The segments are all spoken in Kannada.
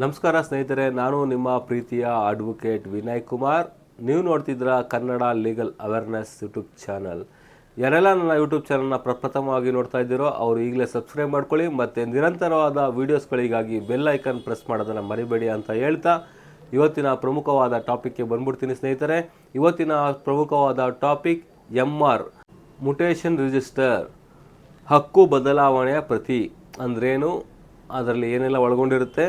ನಮಸ್ಕಾರ ಸ್ನೇಹಿತರೆ, ನಾನು ನಿಮ್ಮ ಪ್ರೀತಿಯ ಅಡ್ವೊಕೇಟ್ ವಿನಯ್ ಕುಮಾರ್. ನೀವು ನೋಡ್ತಿದ್ರ Kannada legal awareness YouTube channel ಯಾರೆಲ್ಲ ನನ್ನ ಯೂಟ್ಯೂಬ್ ಚಾನಲ್ನ ಪ್ರಪ್ರಥಮವಾಗಿ ನೋಡ್ತಾ ಇದ್ದೀರೋ ಅವರು ಈಗಲೇ ಸಬ್ಸ್ಕ್ರೈಬ್ ಮಾಡ್ಕೊಳ್ಳಿ ಮತ್ತು ನಿರಂತರವಾದ ವೀಡಿಯೋಸ್ಗಳಿಗಾಗಿ ಬೆಲ್ ಐಕನ್ ಪ್ರೆಸ್ ಮಾಡೋದನ್ನು ಮರಿಬೇಡಿ ಅಂತ ಹೇಳ್ತಾ ಇವತ್ತಿನ ಪ್ರಮುಖವಾದ ಟಾಪಿಕ್ಗೆ ಬಂದ್ಬಿಡ್ತೀನಿ ಸ್ನೇಹಿತರೆ. ಇವತ್ತಿನ ಪ್ರಮುಖವಾದ topic M R mutation register ಹಕ್ಕು ಬದಲಾವಣೆಯ ಪ್ರತಿ ಅಂದ್ರೇನು? ಅದರಲ್ಲಿ ಏನೆಲ್ಲ ಒಳಗೊಂಡಿರುತ್ತೆ?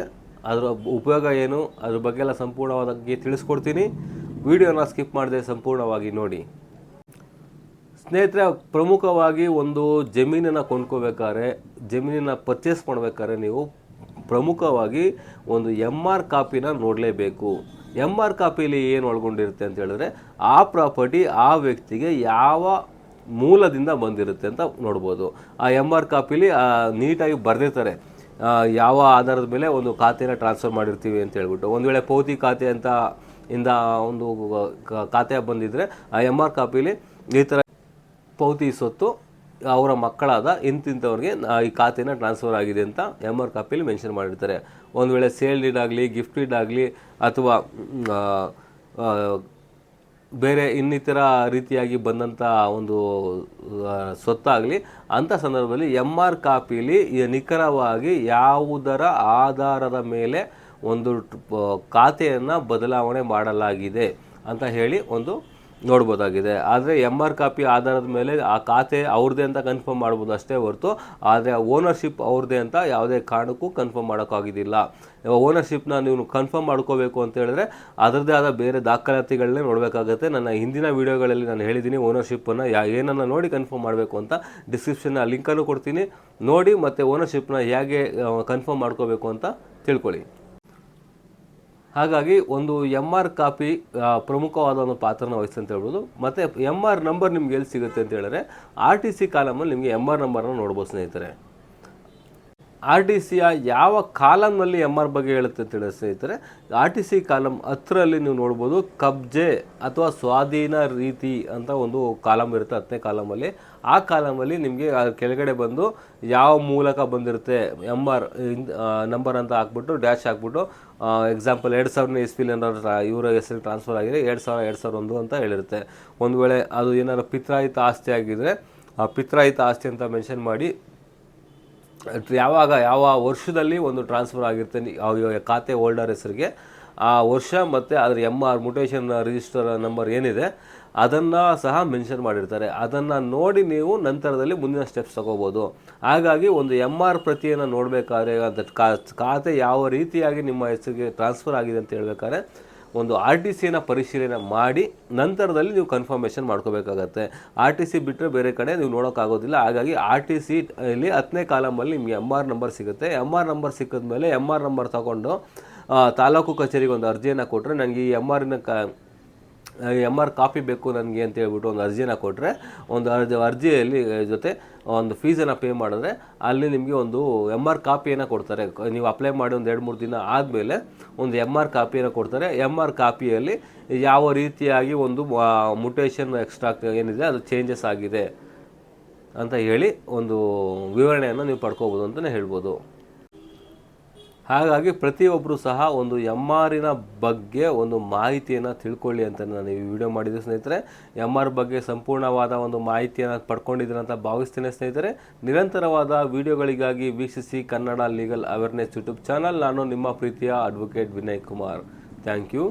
ಅದರ ಉಪಯೋಗ ಏನು? ಅದ್ರ ಬಗ್ಗೆ ಎಲ್ಲ ಸಂಪೂರ್ಣವಾಗಿ ತಿಳಿಸ್ಕೊಡ್ತೀನಿ. ವಿಡಿಯೋನ ಸ್ಕಿಪ್ ಮಾಡದೆ ಸಂಪೂರ್ಣವಾಗಿ ನೋಡಿ. ಸ್ನೇಹಿತರೆ, ಪ್ರಮುಖವಾಗಿ ಒಂದು ಜಮೀನನ್ನು ಕೊಂಡ್ಕೋಬೇಕಾದ್ರೆ, ಜಮೀನನ್ನು ಪರ್ಚೇಸ್ ಮಾಡಬೇಕಾದ್ರೆ ನೀವು ಪ್ರಮುಖವಾಗಿ ಒಂದು ಎಂ ಆರ್ ಕಾಪಿನ ನೋಡಲೇಬೇಕು. ಎಂ ಆರ್ ಕಾಪಿಲಿ ಏನು ಒಳಗೊಂಡಿರುತ್ತೆ ಅಂತ ಹೇಳಿದ್ರೆ, ಆ ಪ್ರಾಪರ್ಟಿ ಆ ವ್ಯಕ್ತಿಗೆ ಯಾವ ಮೂಲದಿಂದ ಬಂದಿರುತ್ತೆ ಅಂತ ನೋಡ್ಬೋದು. ಆ ಎಂ ಆರ್ ಕಾಪಿಲಿ ನೀಟಾಗಿ ಬರೆದಿರ್ತಾರೆ. ಯಾವ ಆಧಾರದ ಮೇಲೆ ಒಂದು ಖಾತೆನ ಟ್ರಾನ್ಸ್ಫರ್ ಮಾಡಿರ್ತೀವಿ ಅಂತ ಹೇಳ್ಬಿಟ್ಟು. ಒಂದು ವೇಳೆ ಪೌತಿ ಖಾತೆ ಅಂತ ಇಂದ ಒಂದು ಖಾತೆ ಬಂದಿದ್ದರೆ ಆ ಎಂ ಆರ್ ಕಾಪಿಲಿ ಈ ಥರ ಪೌತಿ ಸೊತ್ತು ಅವರ ಮಕ್ಕಳಾದ ಇಂತಿಂಥವ್ರಿಗೆ ಈ ಖಾತೆನ ಟ್ರಾನ್ಸ್ಫರ್ ಆಗಿದೆ ಅಂತ ಎಂ ಆರ್ ಕಾಪಿಲಿ ಮೆನ್ಷನ್ ಮಾಡಿರ್ತಾರೆ. ಒಂದು ವೇಳೆ ಸೇಲ್ ಡೀಡ್ ಆಗಲಿ ಗಿಫ್ಟ್ ಡೀಡ್ ಆಗಲಿ, ಅಥವಾ ಬೇರೆ ಇನ್ನಿತರ ರೀತಿಯಾಗಿ ಬಂದಂಥ ಒಂದು ಸ್ವತ್ತಾಗಲಿ ಅಂಥ ಸಂದರ್ಭದಲ್ಲಿ ಎಂ ಆರ್ ಕಾಪಿಲಿ ನಿಖರವಾಗಿ ಯಾವುದರ ಆಧಾರದ ಮೇಲೆ ಒಂದು ಖಾತೆಯನ್ನು ಬದಲಾವಣೆ ಮಾಡಲಾಗಿದೆ ಅಂತ ಹೇಳಿ ಒಂದು ನೋಡ್ಬೋದಾಗಿದೆ. ಆದರೆ ಎಂ ಆರ್ ಕಾಪಿ ಆಧಾರದ ಮೇಲೆ ಆ ಖಾತೆ ಅವ್ರದ್ದೇ ಅಂತ ಕನ್ಫರ್ಮ್ ಮಾಡ್ಬೋದು ಅಷ್ಟೇ ಹೊರತು, ಆದರೆ ಓನರ್ಶಿಪ್ ಅವ್ರದ್ದೇ ಅಂತ ಯಾವುದೇ ಕಾರಣಕ್ಕೂ ಕನ್ಫರ್ಮ್ ಮಾಡೋಕ್ಕಾಗಿದ್ದಿಲ್ಲ ಓನರ್ಶಿಪ್ನ ನೀವು ಕನ್ಫರ್ಮ್ ಮಾಡ್ಕೋಬೇಕು ಅಂತ ಹೇಳಿದ್ರೆ ಅದರದ್ದೇ ಆದ ಬೇರೆ ದಾಖಲಾತಿಗಳನ್ನೇ ನೋಡಬೇಕಾಗತ್ತೆ. ನನ್ನ ಹಿಂದಿನ ವೀಡಿಯೋಗಳಲ್ಲಿ ನಾನು ಹೇಳಿದ್ದೀನಿ ಓನರ್ಶಿಪ್ಪನ್ನು ಯಾ ಏನನ್ನು ನೋಡಿ ಕನ್ಫರ್ಮ್ ಮಾಡಬೇಕು ಅಂತ. ಡಿಸ್ಕ್ರಿಪ್ಷನ್ನ ಲಿಂಕನ್ನು ಕೊಡ್ತೀನಿ. ನೋಡಿ ಮತ್ತು ಓನರ್ಶಿಪ್ನ ಹೇಗೆ ಕನ್ಫರ್ಮ್ ಮಾಡ್ಕೋಬೇಕು ಅಂತ ತಿಳ್ಕೊಳ್ಳಿ. ಹಾಗಾಗಿ ಒಂದು ಎಂ ಆರ್ ಕಾಪಿ ಪ್ರಮುಖವಾದ ಒಂದು ಪಾತ್ರನ ವಹಿಸುತ್ತೆ ಅಂತ ಹೇಳ್ಬೋದು. ಮತ್ತು ಎಂ ಆರ್ ನಂಬರ್ ನಿಮ್ಗೆ ಎಲ್ಲಿ ಸಿಗುತ್ತೆ ಅಂತ ಹೇಳಿದ್ರೆ ಆರ್ ಟಿ ಸಿ ಕಾಲಮಲ್ಲಿ ನಿಮಗೆ ಎಂ ಆರ್ ನಂಬರ್ನ ನೋಡ್ಬೋದು ಸ್ನೇಹಿತರೆ. ಆರ್ ಟಿ ಸಿಯ ಯಾವ ಕಾಲಮ್ನಲ್ಲಿ ಎಂ ಆರ್ ಬಗ್ಗೆ ಹೇಳುತ್ತೆ ತಿಳಿದ ಸ್ನೇಹಿತರೆ ಆರ್ ಟಿ ಸಿ ಕಾಲಮ್ ಹತ್ತರಲ್ಲಿ ನೀವು ನೋಡ್ಬೋದು ಕಬ್ಜೆ ಅಥವಾ ಸ್ವಾಧೀನ ರೀತಿ ಅಂತ ಒಂದು ಕಾಲಮ್ ಇರುತ್ತೆ, ಹತ್ತನೇ ಕಾಲಮಲ್ಲಿ. ಆ ಕಾಲಮಲ್ಲಿ ನಿಮಗೆ ಕೆಳಗಡೆ ಬಂದು ಯಾವ ಮೂಲಕ ಬಂದಿರುತ್ತೆ ಎಂ ಆರ್ ನಂಬರ್ ಅಂತ ಹಾಕ್ಬಿಟ್ಟು, ಡ್ಯಾಶ್ ಹಾಕ್ಬಿಟ್ಟು ಎಕ್ಸಾಂಪಲ್ ಎರಡು ಸಾವಿರನೇ ಪಿಲ್ ಏನಾರು ಇವರ ಹೆಸರು ಟ್ರಾನ್ಸ್ಫರ್ ಆಗಿದೆ, ಎರಡು ಸಾವಿರ ಎರಡು ಸಾವಿರ ಒಂದು ಅಂತ ಹೇಳಿರುತ್ತೆ. ಒಂದು ವೇಳೆ ಅದು ಏನಾದ್ರು ಪಿತ್ರಾಯಿತ ಆಸ್ತಿ ಆಗಿದ್ರೆ, ಆ ಪಿತ್ರಾಯಿತ ಆಸ್ತಿ ಅಂತ ಮೆನ್ಷನ್ ಮಾಡಿ ಯಾವಾಗ ಯಾವ ವರ್ಷದಲ್ಲಿ ಒಂದು ಟ್ರಾನ್ಸ್ಫರ್ ಆಗಿರುತ್ತೆ ಖಾತೆ ಹೋಲ್ಡರ್ ಹೆಸರಿಗೆ, ಆ ವರ್ಷ ಮತ್ತು ಅದರ M R mutation register number ಏನಿದೆ, ಅದನ್ನು ಸಹ ಮೆನ್ಷನ್ ಮಾಡಿರ್ತಾರೆ. ಅದನ್ನು ನೋಡಿ ನೀವು ನಂತರದಲ್ಲಿ ಮುಂದಿನ ಸ್ಟೆಪ್ಸ್ ತಗೋಬೋದು. ಹಾಗಾಗಿ ಒಂದು ಎಂ ಆರ್ ಪ್ರತಿಯನ್ನು ನೋಡಬೇಕಾದ್ರೆ ಖಾತೆ ಯಾವ ರೀತಿಯಾಗಿ ನಿಮ್ಮ ಹೆಸರಿಗೆ ಟ್ರಾನ್ಸ್ಫರ್ ಆಗಿದೆ ಅಂತ ಹೇಳ್ಬೇಕಾದ್ರೆ ಒಂದು ಆರ್ ಟಿ ಸಿನ ಪರಿಶೀಲನೆ ಮಾಡಿ ನಂತರದಲ್ಲಿ ನೀವು ಕನ್ಫರ್ಮೇಷನ್ ಮಾಡ್ಕೋಬೇಕಾಗತ್ತೆ. ಆರ್ ಟಿ ಸಿ ಬಿಟ್ಟರೆ ಬೇರೆ ಕಡೆ ನೀವು ನೋಡೋಕ್ಕಾಗೋದಿಲ್ಲ. ಹಾಗಾಗಿ ಆರ್ ಟಿ ಸಿ ಇಲ್ಲಿ ಹತ್ತನೇ ಕಾಲಮಲ್ಲಿ ನಿಮಗೆ ಎಂ ಆರ್ ನಂಬರ್ ಸಿಗುತ್ತೆ. ಎಂ ಆರ್ ನಂಬರ್ ಸಿಕ್ಕಿದ್ಮೇಲೆ ಎಂ ಆರ್ ನಂಬರ್ ತಗೊಂಡು ತಾಲೂಕು ಕಚೇರಿಗೆ ಒಂದು ಅರ್ಜಿಯನ್ನು ಕೊಟ್ಟರೆ ನನಗೆ ಈ ಎಂ ಆರಿನ ಕ ಎಂ ಆರ್ ಕಾಪಿ ಬೇಕು ನನಗೆ ಅಂತ ಹೇಳ್ಬಿಟ್ಟು ಒಂದು ಅರ್ಜಿನ ಕೊಟ್ಟರೆ ಒಂದು ಅರ್ಜಿ ಅರ್ಜಿಯಲ್ಲಿ ಜೊತೆ ಒಂದು ಫೀಸನ್ನು ಪೇ ಮಾಡಿದ್ರೆ ಅಲ್ಲಿ ನಿಮಗೆ ಒಂದು ಎಂ ಆರ್ ಕಾಪಿಯನ್ನು ಕೊಡ್ತಾರೆ. ನೀವು ಅಪ್ಲೈ ಮಾಡಿ ಒಂದು ಎರಡು ಮೂರು ದಿನ ಆದಮೇಲೆ ಒಂದು ಎಂ ಆರ್ ಕಾಪಿಯನ್ನು ಕೊಡ್ತಾರೆ. ಎಂ ಆರ್ ಕಾಪಿಯಲ್ಲಿ ಯಾವ ರೀತಿಯಾಗಿ ಒಂದು ಮುಟೇಷನ್ ಎಕ್ಸ್ಟ್ರಾ ಏನಿದೆ ಅದು ಚೇಂಜಸ್ ಆಗಿದೆ ಅಂತ ಹೇಳಿ ಒಂದು ವಿವರಣೆಯನ್ನು ನೀವು ಪಡ್ಕೋಬೋದು ಅಂತಲೇ ಹೇಳ್ಬೋದು. ಹಾಗಾಗಿ ಪ್ರತಿಯೊಬ್ಬರು ಸಹ ಒಂದು ಎಂ ಆರಿನ ಬಗ್ಗೆ ಒಂದು ಮಾಹಿತಿಯನ್ನು ತಿಳ್ಕೊಳ್ಳಿ ಅಂತ ನಾನು ಈ ವಿಡಿಯೋ ಮಾಡಿದ್ದೆ. ಸ್ನೇಹಿತರೆ ಎಂ ಆರ್ ಬಗ್ಗೆ ಸಂಪೂರ್ಣವಾದ ಒಂದು ಮಾಹಿತಿಯನ್ನು ಪಡ್ಕೊಂಡಿದ್ದೀನಿ ಅಂತ ಭಾವಿಸ್ತೇನೆ ಸ್ನೇಹಿತರೆ. ನಿರಂತರವಾದ ವಿಡಿಯೋಗಳಿಗಾಗಿ ವೀಕ್ಷಿಸಿ Kannada legal awareness YouTube channel. ನಾನು ನಿಮ್ಮ ಪ್ರೀತಿಯ advocate Vinay Kumar. Thank you.